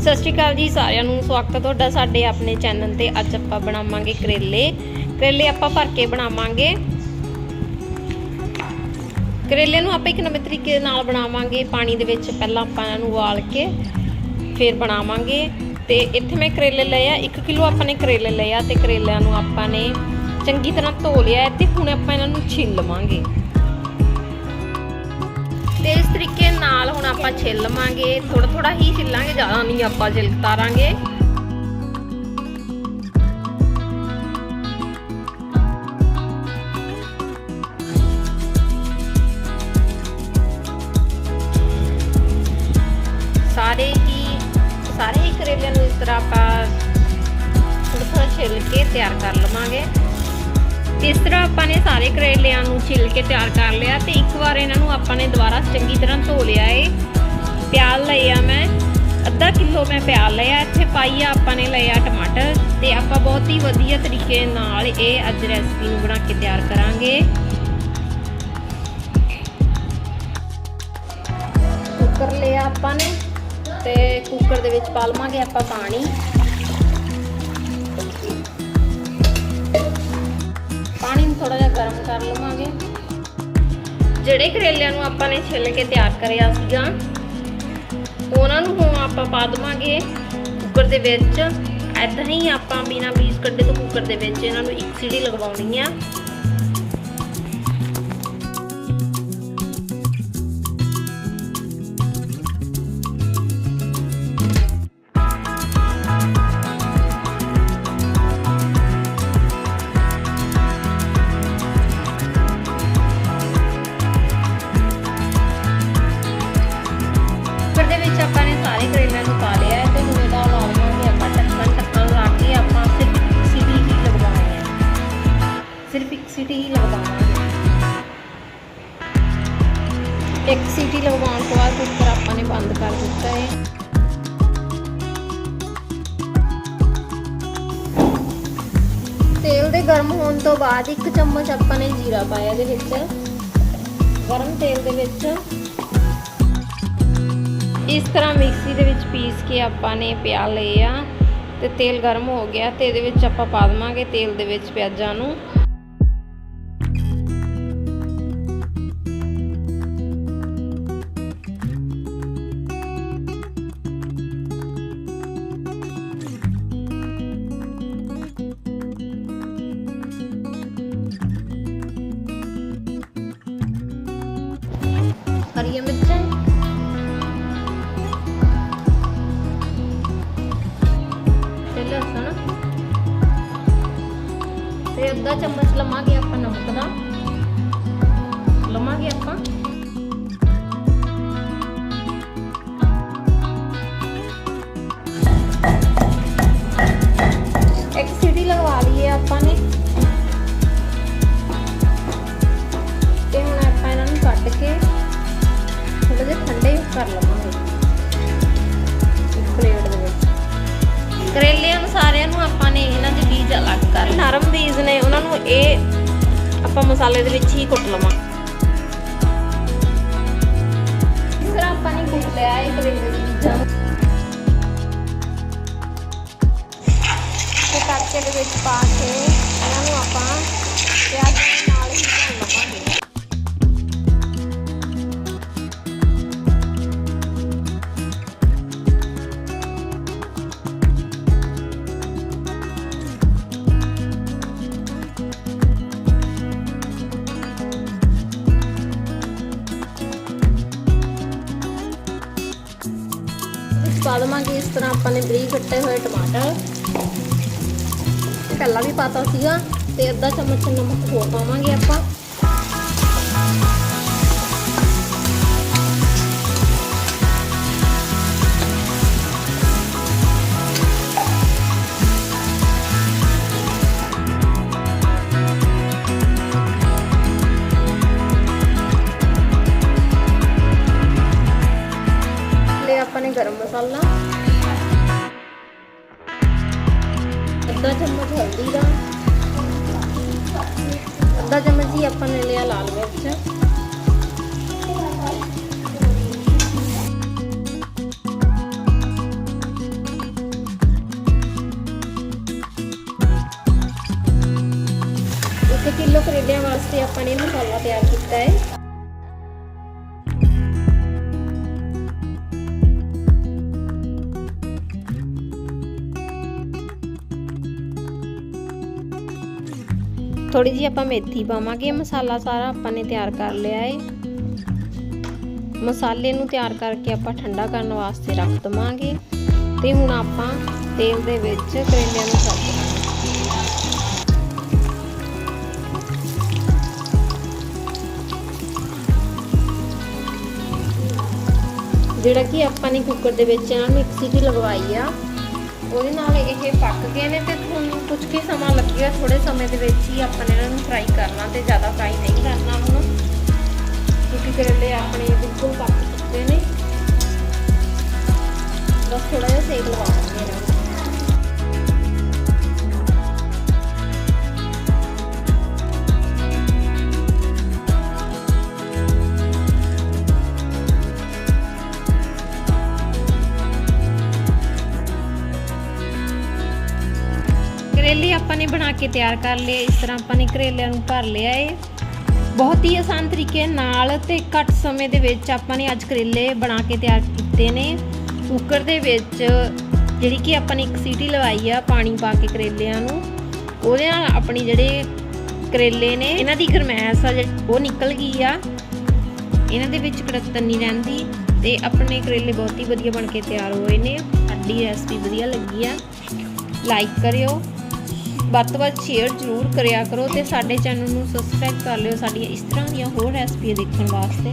ਸਤਿ ਸ਼੍ਰੀ ਅਕਾਲ ਜੀ ਸਾਰਿਆਂ ਨੂੰ। ਸਵਾਗਤ ਹੈ ਤੁਹਾਡਾ ਸਾਡੇ ਆਪਣੇ ਚੈਨਲ ਤੇ। ਅੱਜ ਆਪਾਂ ਬਣਾਵਾਂਗੇ ਕਰੇਲੇ। ਕਰੇਲੇ ਆਪਾਂ ਭਰ ਕੇ ਬਣਾਵਾਂਗੇ। ਕਰੇਲੇ ਨੂੰ ਆਪਾਂ ਇੱਕ ਨਵੇਂ ਤਰੀਕੇ ਨਾਲ ਬਣਾਵਾਂਗੇ। ਪਾਣੀ ਦੇ ਵਿੱਚ ਪਹਿਲਾਂ ਆਪਾਂ ਇਹਨਾਂ ਨੂੰ ਉਬਾਲ ਕੇ ਫਿਰ ਬਣਾਵਾਂਗੇ। ਤੇ ਇੱਥੇ ਮੈਂ ਕਰੇਲੇ ਲਏ ਆ। 1 ਕਿਲੋ ਆਪਾਂ ਨੇ ਕਰੇਲੇ ਲਏ ਆ ਤੇ ਕਰੇਲਿਆਂ ਨੂੰ ਆਪਾਂ ਨੇ ਚੰਗੀ ਤਰ੍ਹਾਂ ਧੋ ਲਿਆ ਹੈ ਤੇ ਹੁਣ ਆਪਾਂ ਇਹਨਾਂ ਨੂੰ ਛਿੱਲ ਲਵਾਂਗੇ। ਆਪਾਂ ਛਿੱਲ ਲਵਾਂਗੇ ਥੋੜਾ ਥੋੜਾ ਹੀ ਛਿੱਲਾਂਗੇ, ਜ਼ਿਆਦਾ ਨਹੀਂ ਆਪਾਂ ਛਿੱਲ ਤਾਰਾਂਗੇ। ਸਾਰੇ ਹੀ ਸਾਰੇ ਹੀ ਕਰੇਲਿਆਂ ਨੂੰ ਇਸ ਤਰ੍ਹਾਂ ਆਪਾਂ ਥੋੜਾ ਥੋੜਾ ਛਿੱਲ ਕੇ ਤਿਆਰ ਕਰ ਲਵਾਂਗੇ। ਇਸ ਤਰ੍ਹਾਂ ਆਪਾਂ ਨੇ ਸਾਰੇ ਕਰੇਲਿਆਂ ਨੂੰ ਛਿੱਲ ਕੇ ਤਿਆਰ ਕਰ ਲਿਆ ਤੇ ਇੱਕ ਵਾਰ ਇਹਨਾਂ ਨੂੰ ਆਪਾਂ ਨੇ ਦੁਬਾਰਾ ਚੰਗੀ ਤਰ੍ਹਾਂ ਧੋ ਲਿਆ ਏ। ਪਿਆਜ਼ ਲਏ ਆ ਮੈਂ। ਅੱਧਾ ਕਿਲੋ ਮੈਂ ਪਿਆਜ਼ ਲਿਆ, ਇੱਥੇ ਪਾਈ ਆ, ਆਪਾਂ ਨੇ ਲਿਆ ਟਮਾਟਰ। ਤੇ ਆਪਾਂ ਬਹੁਤ ਹੀ ਵਧੀਆ ਤਰੀਕੇ ਨਾਲ ਇਹ ਅੱਜ ਰੈਸਪੀ ਨੂੰ ਬਣਾ ਕੇ ਤਿਆਰ ਕਰਾਂਗੇ। ਕੁੱਕਰ ਲਿਆ ਆਪਾਂ ਨੇ ਤੇ ਕੁੱਕਰ ਦੇ ਵਿੱਚ ਪਾ ਲਵਾਂਗੇ ਆਪਾਂ ਪਾਣੀ। ਪਾਣੀ ਨੂੰ ਥੋੜਾ ਜਿਹਾ ਗਰਮ ਕਰ ਲਵਾਂਗੇ। ਜਿਹੜੇ ਕਰੇਲਿਆਂ ਨੂੰ ਆਪਾਂ ਨੇ ਛਿੱਲ ਕੇ ਤਿਆਰ ਕਰਿਆ ਸੀਗਾ ਉਹਨਾਂ ਨੂੰ ਹੁਣ ਆਪਾਂ ਪਾ ਦਵਾਂਗੇ ਕੁੱਕਰ ਦੇ ਵਿੱਚ। ਐਦਾਂ ਹੀ ਆਪਾਂ ਬਿਨਾ ਬੀਜ ਕੱਢੇ ਤੋਂ ਕੁੱਕਰ ਦੇ ਵਿੱਚ ਇਹਨਾਂ ਨੂੰ ਇੱਕ ਸੀਟੀ ਲਗਵਾਉਣੀ ਆ। ਸੀਟੀ ਹੀ ਲਗਵਾਵਾਂਗੇ ਇੱਕ ਸੀਟੀ ਲਗਵਾਉਣ ਤੋਂ ਬਾਅਦ ਕੁੱਕਰ ਆਪਾਂ ਨੇ ਬੰਦ ਕਰ ਦਿੱਤਾ ਹੈ ਤੇਲ ਦੇ ਗਰਮ ਹੋਣ ਤੋਂ ਬਾਅਦ ਇੱਕ ਚਮਚ ਆਪਾਂ ਨੇ ਜੀਰਾ ਪਾਇਆ ਇਹਦੇ ਵਿੱਚ। ਗਰਮ ਤੇਲ ਦੇ ਵਿੱਚ। ਇਸ ਤਰ੍ਹਾਂ ਮਿਕਸੀ ਦੇ ਵਿੱਚ ਪੀਸ ਕੇ ਆਪਾਂ ਨੇ ਪਿਆ ਲਏ ਆ। ਤੇ ਤੇਲ ਗਰਮ ਹੋ ਗਿਆ ਤੇ ਇਹਦੇ ਵਿੱਚ ਆਪਾਂ ਪਾ ਦਵਾਂਗੇ ਤੇਲ ਦੇ ਵਿੱਚ ਪਿਆਜ਼ਾਂ ਨੂੰ। ਹਰੀਆਂ ਮਿਰਚਾਂ ਤੇ ਅੱਧਾ ਚਮਚ ਲਵਾਂਗੇ ਆਪਾਂ ਨਮਕ ਦਾ। ਲਵਾਂਗੇ ਆਪਾਂ। ਇੱਕ ਸੀਟੀ ਲਗਵਾ ਲਈਏ ਆਪਾਂ ਨੇ। ਨਰਮ ਬੀਜ ਨੇ ਉਹਨਾਂ ਨੂੰ ਇਹ ਆਪਾਂ ਮਸਾਲੇ ਦੇ ਵਿੱਚ ਹੀ ਕੁੱਟ ਲਵਾਂ। ਦਵਾਂਗੇ ਇਸ ਤਰ੍ਹਾਂ ਆਪਾਂ ਨੇ ਬਰੀਕ ਕੱਟੇ ਹੋਏ ਟਮਾਟਰ। ਪਹਿਲਾਂ ਵੀ ਪਾਤਾ ਸੀਗਾ ਤੇ ਅੱਧਾ ਚਮਚ ਨਮਕ ਹੋਰ ਪਾਵਾਂਗੇ ਆਪਾਂ। ਅੱਧਾ ਚਮਚ ਹਲਦੀ ਦਾ। ਅੱਧਾ ਚਮਚ ਹੀ ਆਪਾਂ ਲੈ ਲਿਆ ਲਾਲ ਮਿਰਚ। ਕਿਲੋ ਕਰੇਡਿਆਂ ਵਾਸਤੇ ਆਪਾਂ ਨੇ ਮਸਾਲਾ ਤਿਆਰ ਕੀਤਾ ਹੈ। ਥੋੜੀ ਜੀ ਆਪਾਂ ਮੇਥੀ ਪਾਵਾਂਗੇ, ਮਸਾਲਾ ਸਾਰਾ ਆਪਾਂ ਨੇ ਤਿਆਰ ਕਰ ਲਿਆ ਹੈ ਮਸਾਲੇ ਨੂੰ ਤਿਆਰ ਕਰਕੇ ਆਪਾਂ ਠੰਡਾ ਕਰਨ ਵਾਸਤੇ ਰੱਖ ਦਵਾਂਗੇ। ਤੇ ਹੁਣ ਆਪਾਂ ਤੇਲ ਦੇ ਵਿੱਚ ਕਰੇਲਿਆਂ ਨੂੰ ਫਰਾਈ ਕਰਾਂਗੇ ਜਿਹੜਾ ਕਿ ਆਪਾਂ ਨੇ ਕੁੱਕਰ ਦੇ ਵਿੱਚ ਨਾ ਮਿਕਸੀ ਦੀ ਲਗਵਾਈ ਆ, ਉਹਦੇ ਨਾਲ ਇਹ ਪੱਕ ਗਏ ਨੇ ਤੇ ਤੁਹਾਨੂੰ ਕੁਝ ਕੀ ਸਮਾਂ ਲੱਗਿਆ ਥੋੜੇ ਸਮੇਂ ਦੇ ਵਿੱਚ। ਕਰੇਲੇ ਆਪਾਂ ਨੇ ਬਣਾ ਕੇ ਤਿਆਰ ਕਰ ਲਏ ਇਸ ਤਰ੍ਹਾਂ ਆਪਾਂ ਨੇ ਕਰੇਲਿਆਂ ਨੂੰ ਭਰ ਲਿਆ ਏ। ਬਹੁਤ ਹੀ ਆਸਾਨ ਤਰੀਕੇ ਨਾਲ ਤੇ ਘੱਟ ਸਮੇਂ ਦੇ ਵਿੱਚ ਆਪਾਂ ਨੇ ਅੱਜ ਕਰੇਲੇ ਬਣਾ ਕੇ ਤਿਆਰ ਕੀਤੇ ਨੇ। ਕੁੱਕਰ ਦੇ ਵਿੱਚ ਜਿਹੜੀ ਕਿ ਆਪਾਂ ਨੇ ਇੱਕ ਸੀਟੀ ਲਵਾਈ ਆ, ਪਾਣੀ ਪਾ ਕੇ ਕਰੇਲਿਆਂ ਨੂੰ। ਉਹਦੇ ਨਾਲ ਆਪਣੀ ਜਿਹੜੇ ਕਰੇਲੇ ਨੇ, ਇਹਨਾਂ ਦੀ ਗਰਮੈਸ਼ ਆ ਜਿਹੜੀ, ਉਹ ਨਿਕਲ ਗਈ ਆ। ਇਹਨਾਂ ਦੇ ਵਿੱਚ ਕੜਕਤਨ ਨਹੀਂ ਰਹਿੰਦੀ ਤੇ ਆਪਣੇ ਕਰੇਲੇ ਬਹੁਤ ਹੀ ਵਧੀਆ ਬਣ ਕੇ ਤਿਆਰ ਹੋਏ ਨੇ। ਸਾਡੀ ਰੈਸਪੀ ਵਧੀਆ ਲੱਗੀ ਆ। ਲਾਈਕ ਕਰਿਓ। ਵੱਧ ਤੋਂ ਵੱਧ ਸ਼ੇਅਰ ਜ਼ਰੂਰ ਕਰਿਆ ਕਰੋ ਤੇ ਸਾਡੇ ਚੈਨਲ ਨੂੰ ਸਬਸਕ੍ਰਾਈਬ ਕਰ ਲਿਓ। ਸਾਡੀਆਂ ਇਸ ਤਰ੍ਹਾਂ ਦੀਆਂ ਹੋਰ ਰੈਸਪੀਆਂ ਦੇਖਣ ਵਾਸਤੇ।